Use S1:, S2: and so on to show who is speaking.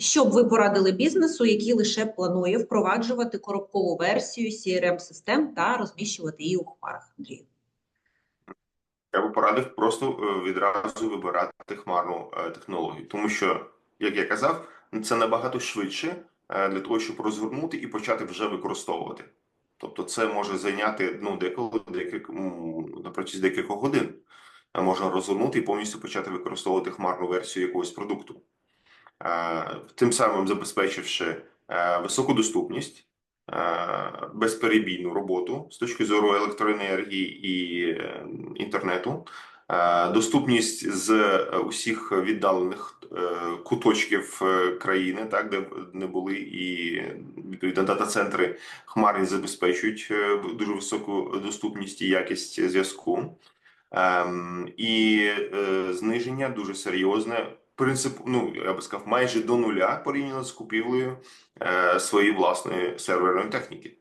S1: Що б ви порадили бізнесу, який лише планує впроваджувати коробкову версію crm систем та розміщувати її у хмарах? Андрію.
S2: Я би порадив просто е, відразу вибирати хмарну е, технологію, тому що, як я казав, це набагато швидше е, для того, щоб розгорнути і почати вже використовувати. Тобто, це може зайняти ну деколи декілька м, на протязі декількох годин. Можна розгорнути і повністю почати використовувати хмарну версію якогось продукту, тим самим забезпечивши е, високу доступність. е, Безперебійну роботу з точки зору електроенергії і е, інтернету, доступність з усіх віддалених куточків країни, так де не були, і відповідно дата-центри хмарні забезпечують дуже високу доступність і якість зв'язку. Ем, і е, зниження дуже серйозне. Принцип, ну я би сказав, майже до нуля порівняно з купівлею е, своєї власної серверної техніки.